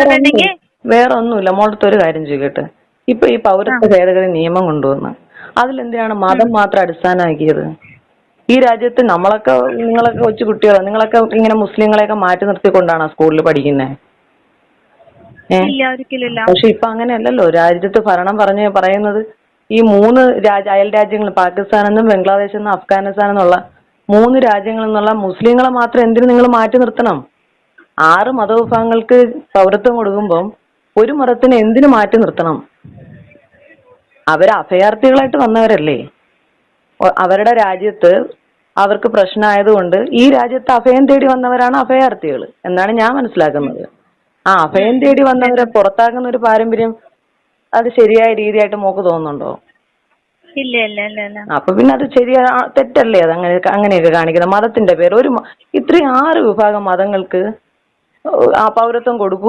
വന്നിട്ടുണ്ടെങ്കിൽ വേറെ ഒന്നുമില്ല മോളത്തെ ഒരു കാര്യം ചോദിക്കട്ടെ? ഇപ്പൊ ഈ പൗരത്വ ഭേദഗതി നിയമം കൊണ്ടുവന്ന് അതിലെന്തിനാണ് മതം മാത്രം അടിസ്ഥാനമാക്കിയത്? ഈ രാജ്യത്ത് നമ്മളൊക്കെ നിങ്ങളൊക്കെ കൊച്ചു കുട്ടികളാണ് നിങ്ങളൊക്കെ ഇങ്ങനെ മുസ്ലിങ്ങളെയൊക്കെ മാറ്റി നിർത്തിക്കൊണ്ടാണ് സ്കൂളിൽ പഠിക്കുന്നത് പക്ഷെ ഇപ്പൊ അങ്ങനെയല്ലല്ലോ. രാജ്യത്ത് ഭരണം പറഞ്ഞ് പറയുന്നത് ഈ മൂന്ന് രാജ അയൽ രാജ്യങ്ങൾ പാകിസ്ഥാൻ എന്നും ബംഗ്ലാദേശ് എന്നും അഫ്ഗാനിസ്ഥാൻ എന്നുള്ള മൂന്ന് രാജ്യങ്ങളിൽ നിന്നുള്ള മുസ്ലിങ്ങളെ മാത്രം എന്തിനു നിങ്ങൾ മാറ്റി നിർത്തണം? ആറ് മതവിഭാഗങ്ങൾക്ക് പൗരത്വം കൊടുക്കുമ്പം ഒരു മതത്തിന് എന്തിനു മാറ്റി നിർത്തണം? അവർ അഭയാർത്ഥികളായിട്ട് വന്നവരല്ലേ അവരുടെ രാജ്യത്ത് അവർക്ക് പ്രശ്നമായതുകൊണ്ട് ഈ രാജ്യത്ത് അഭയം തേടി വന്നവരാണ് അഭയാർത്ഥികൾ എന്നാണ് ഞാൻ മനസ്സിലാക്കുന്നത്. ആ അഭയം തേടി വന്നവരെ പുറത്താക്കുന്ന ഒരു പാരമ്പര്യം അത് ശരിയായ രീതിയായിട്ട് മോക്ക് തോന്നുന്നുണ്ടോ? ഇല്ല ഇല്ല ഇല്ല അപ്പൊ പിന്നെ അത് ശരിയാ തെറ്റല്ലേ? അത് അങ്ങനെ അങ്ങനെയൊക്കെ കാണിക്കുന്നത്. മതത്തിന്റെ പേര് ഒരു ഇത്രയും ആറ് വിഭാഗം മതങ്ങൾക്ക് ആ പൗരത്വം കൊടുക്കുക